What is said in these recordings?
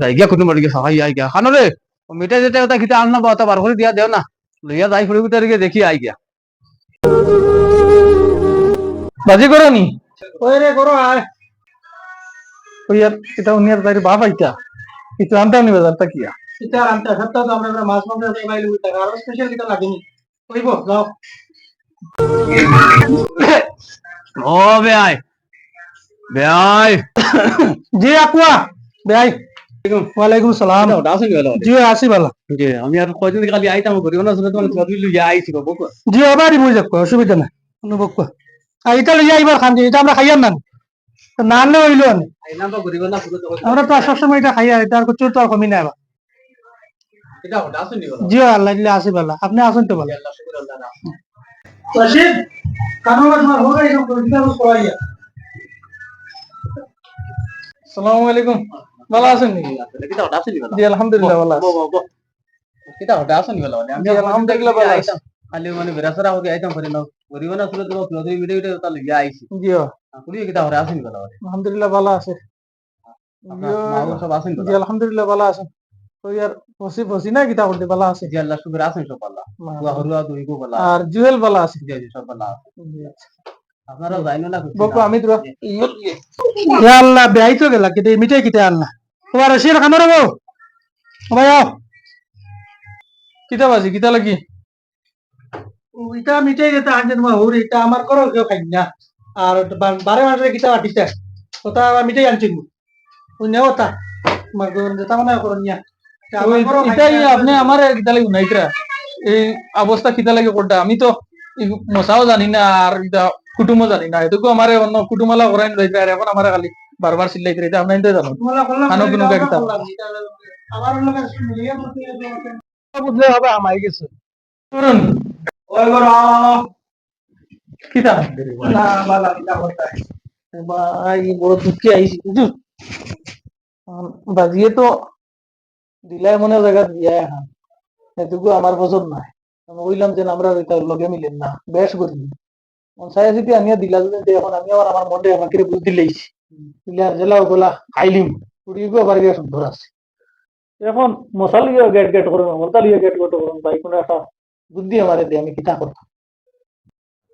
যাই গিয়া কোনো মারি সহাই আই গিয়া খানো রে মিঠাই যেটা ওটা খিতা আন না বা বার করে দিয়া দেও না। লইয়া যাই ফুড়ি গিয়ে দেখি আই গিয়া বাজি করো নি? ওই রে করো আয় ওই আর এটা উনি আর তাই বাপ আইতা। কিছু আনতাম নি বাজারটা কিয়া? এটা আনতে সপ্তাহ তো আমরা মাছ মাংস দিয়ে বাইলে উঠতে আর স্পেশাল কিটা লাগেনি কইব যাও। ও বেআই বেআই জি আকুয়া বেআই ওয়ালাইকুম সালাম। ওটা আছে গেল জি আসি বালা জি আমি আর কয়দিন খালি আইতাম করি না শুনে তোমার চুরি লইয়া আইছি বাবু জি এবারই বুঝ যাক অসুবিধা নাই অনুভব কর আর এটা লইয়া এবার খান এটা আমরা খাইয়ার না না আনলে হইল। না আইলাম বা করিব না পুরো তো আমরা তো সবসময় এটা খাইয়া এটা আর কিছু তো আর কমি নাই আবার। এটা ওটা আছে নি জি আল্লাহ দিলে আসি বালা আপনি আসুন তো রশিদ কানো তোমার করাইয়া আসসালামু আলাইকুম। ভালো আছেন নি কিটা ওটা আছে নি জি আলহামদুলিল্লাহ ভালো আছি কিটা ওটা আছে নি বলা আমি আলহামদুলিল্লাহ ভালো আছি। খালি মানে বেরাসরা হতে আইতাম করি না করিব না শুনে তোমার চুরি ভিডিও ভিডিও তা লইয়া আইছি। জি পুরি কিটা ওটা আছে নি বলা আলহামদুলিল্লাহ ভালো আছে। আপনার মা সব আছেন তো জি আলহামদুলিল্লাহ ভালো আছে। তো ভালো আছে। আছেন সব বলা আর জুয়েল ভালো আছে। জি সব আপনারা জানেন না বকো আমি তো আল্লাহ বেআই তো গেলা কিতে মিটাই কিতে আল্লাহ? তোমার রশিদ খানো রে বউ ভাই কিতা বাজি কিতা লাগি? ইটা মিটাই যেতে আনছে তোমার হৌরি এটা আমার করো কেউ খাই না? আর বারে মাসে কিতা আটিছে ওটা মিটাই আনছি ওই নেও তা তোমার যেটা মানে করো নিয়া। এটাই আপনি আমার কিতা লাগি উনাইতরা এই অবস্থা কিতা লাগে কোনটা আমি তো মশাও জানি না আর কুটুমও জানি না। এটুকু আমার অন্য কুটুমালা করাই যাইতে আর এখন আমার খালি। বারবার চিল্লাইতে এটা আপনি তো জানো। খানো কোনো কিতাব? আমার লোকের মিলিয়ে করতে বুঝলে হবে আমাই গেছে করুন ওই গো কিতা না বালা কিতা করতে ভাই বড় দুঃখে আইছি আম, বাজিয়ে তো দিলাই মনে জায়গা দিয়া এখন। এটুকু আমার পছন্দ নাই। আমি কইলাম যে আমরা লগে মিলেন না বেশ করি আছি আমিও দিলা যদি এখন আমি আবার আমার মনে আমাকে বুঝ দিলেইছি দিলা জেলাও গোলা খাইলিম পুরিগো আবার গিয়ে সুন্দর আছে। এখন মশাল গিয়ে গেট গেট করুন মশাল গিয়ে গেট গেট করুন ভাই কোনো একটা বুদ্ধি আমারে দে আমি কিতা করতাম।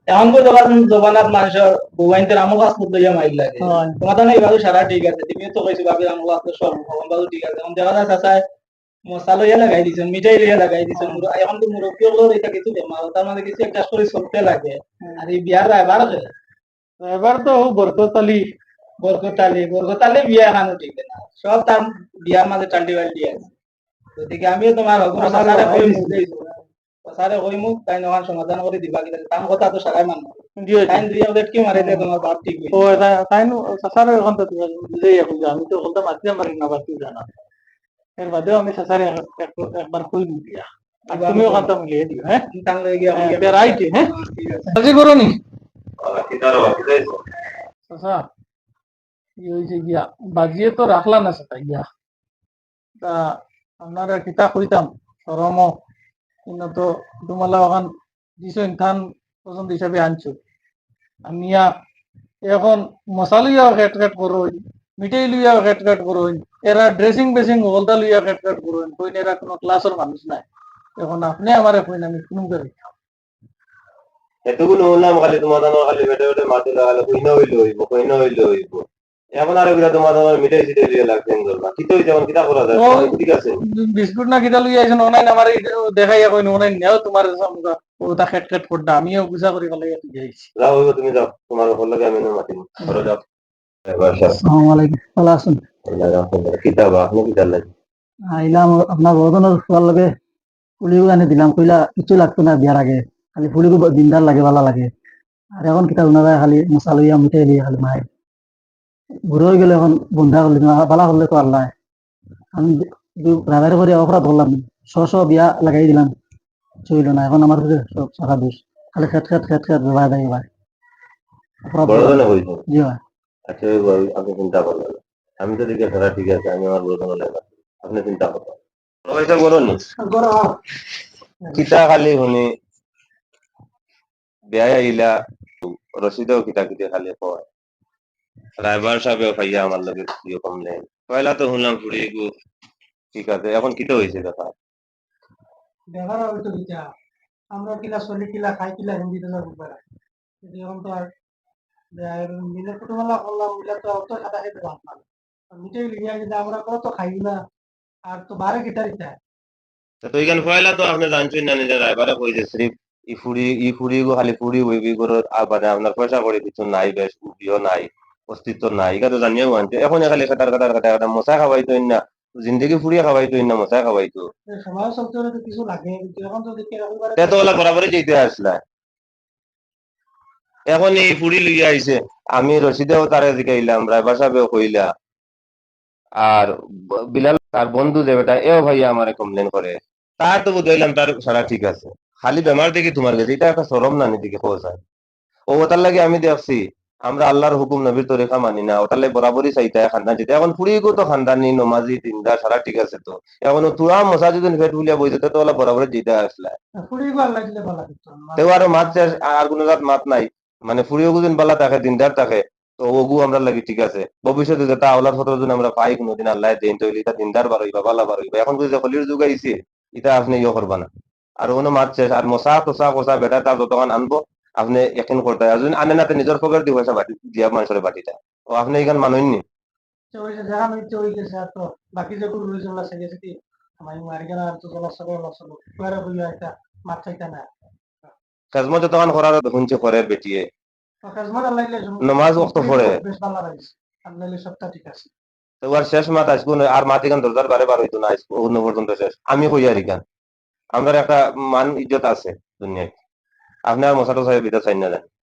এখন তো জবান জবানাত মানুষের বুবাইনদের আমল কাজ করতে গিয়ে মাইল লাগে। তোমার তো এই বাজু সারা ঠিক আছে তুমি তো কইছো ভাবি আমল কাজ সব ভগবান বাজু ঠিক আছে। এখন দেখা যায় চাচাই মশালো ইয়া লাগাই দিছেন মিঠাই ইয়া লাগাই মুর- এখন তো মুরব্বী হলো এটা কিছু বেমার তার মানে কিছু একটা করে চলতে লাগে। আর এই বিয়ার রায়বার এবার তো বরকতালি বরকতালি বরকতালি বিয়া এখানে ঠিক না। সব তার বিয়ার মাঝে টান্ডি বাল্টি আছে। গতিকে আমিও তোমার হগুন চাচারে কইমু। চাচারে কইমু তাই নহান সমাধান করে দিবা কিনা তার কথা তো সারাই মানবো টাইম দিয়ে ওদের কি মারে দে তোমার বাপ ঠিক ও তাই নো সাসারে এখন তো বুঝেই এখন আমি তো বলতে মারতে পারি না বাকি জানা এর বাদেও আমি সাসারে একবার কই দিয়া। তুমিও কান্তা মিলিয়ে দিও হ্যাঁ? টাঙ্গাই গিয়া হ্যাঁ, বেড়াইতে হ্যাঁ? আজি করো নি। সাসা কি হয়েছে গিয়া, বাজিয়ে তো রাখলা না সেটা গিয়া। তা আপনারা কিতা কইতাম? সরম কিন্তু তো তোমালা ওখান দিছো ইনখান পছন্দ হিসাবে আনছো। আনিয়া এখন মশালিয়া খেট খেট করুন মিঠাই লইয়া খেট খেট করুন এরা ড্রেসিং বেসিং হলদা লইয়া খেট খেট করুন কইন এরা কোনো ক্লাসের মানুষ নাই। এখন আপনি আমারে কইন, আমি কোনো করে এতগুলো বললাম খালি তোমার খালি বেটে বেটে মাটি লাগালে, কইনা হইলে হইব কইনা হইলে হইব এখন আর তোমার দিয়ে যেমন করা যায়? ঠিক আছে। বিস্কুট না কিতা লইয়া আইছেন অনলাইন আমার দেখাইয়া কইন অনলাইন নেও তোমার সামগা ওটা খেট খেট করডা আমিও গুছা করি ফেলাই যাইছি যাও হইব তুমি যাও। তোমার ফোন লাগে আমি মাতি ঘরে যাও। এবার আসসালামু আলাইকুম। ভালো আছেন? কিতা আপনি কিতা লাগে আইলাম আপনার বদনের লগে ফুলিও আনি দিলাম। কইলা কিছু লাগতো না বিয়ার আগে। খালি ফুলিগো দিনদার লাগে ভালো লাগে। আর এখন কিতা উনারা খালি মশলা মিঠাই লইয়া খালি মায়। বুড়ো হয়ে গেলে এখন বন্ধা করলি বালা করলে তো আল্লাহ। আমি রাগারে করে অপরাধ করলাম। শ শ বিয়া লাগাই দিলাম। চইল না এখন আমার কাছে সব সারা দোষ খালি খেট খেট খেট খেট বেড়া দেয় এবার। জি হয় আচ্ছা আপনি চিন্তা করবেন না। আমি তো দিকে খেলা ঠিক আছে আমি আমার বড় ধরনের আপনি চিন্তা করবেন পয়সা কিতা খালি শুনি। বেয়া আইলা রসিদও কিতা কিতা খালি কয়। ড্রাইভার সাহেব খাইয়া আমার লগে ইয়ে কমলেন পয়লা তো শুনলাম ফুড়ি গু ঠিক আছে এখন কিতো হয়েছে ব্যাপার? হয়তো আমরা কিলা চলি কিলা খাই কিলা হিন্দিতে যাব পারা এখন তো আর মিলে কুটুমালা করলাম মিলে তো অত সাদা খেতে পারতাম মিটাই লিখিয়া যদি আমরা কত খাই না আর তো বারে কিটা দিতা তা তো এখানে পয়লা তো আপনি জানছেন না নিজের রায়বারে কইছে ই ফুড়ি ই ফুড়ি গো খালি ফুড়ি হইবি করে মানে আপনার পয়সা করে কিছু নাই বেশ উবিও নাই। অস্তিত্ব নাই। এটা তো জানিয়েও আনছে এখন খালি কাটার কাটার কাটা কাটা মশা খাওয়াইতো না জিন্দগি ফুড়িয়ে খাওয়াইতো না মশা খাওয়াইতো তো। তো তে তো ওলা বরাবরই যেতে আসলা এখন এই ফুড়ি লইয়া আইছে আমি রশিদেও তারে জিকাইলাম রাইবার সাহেবেও কইলা। আর বিলাল তার বন্ধু যে বেটা এও ভাইয়া আমারে কমপ্লেন করে তার তো বুঝাইলাম তার সারা ঠিক আছে। খালি বেমার দেখি তোমার কাছে এটা একটা সরম না দিকে পৌঁছায় ও ওটার লাগে আমি দেখছি। আমরা আল্লাহর হুকুম নবীর তরিকা মানি না ওটার লাগে বরাবরই চাইতে খান্দান যেতে। এখন ফুড়ি গো তো খান্দানি নমাজি তিনটা সারা ঠিক আছে তো। এখন তুরা মশা যদি পেট ফুলিয়া বইতে তো ওলা বরাবরই যেতে আসলা তেও আরও মাছ চাষ আর কোনো রাত মাত নাই। মানে ফুরিও গুদিন বালা থাকে দিনদার থাকে তো ওগু আমরা লাগি ঠিক আছে। ভবিষ্যতে যেটা আওলার ফটো যদি আমরা পাই কোনোদিন আল্লাহ দিন তৈরি এটা দিনদার বার হইবা বালা বার হইবা এখন বুঝে হলির যুগ আইছে এটা আপনি ইয়ে করবা না। আর কোনো মাছ চাষ আর মশা টসা কষা বেটা তার যতক্ষণ আনব আপনি এখন করতে। আর যদি আনে না নিজের পকেট দিয়ে পয়সা বাটি দিয়া মানুষের বাটিটা ও আপনি এখানে মিলছে ওই গেছে আর তো বাকি রয়েছে সেগে সেটি আর কুয়ারে না করার বেটিয়ে। নমাজ পড়ে। বেশ ভালো আল্লাহ ঠিক আছে। শেষ মাত আসব না, আর মাত এখান দরজার বারে বার হইতো না অন্য পর্যন্ত শেষ। আমি কই আর এখান? আমার একটা মান ইজ্জত আছে দুনিয়ায়। আপনি আর মশাটো সাহেব এটা চাই না জানি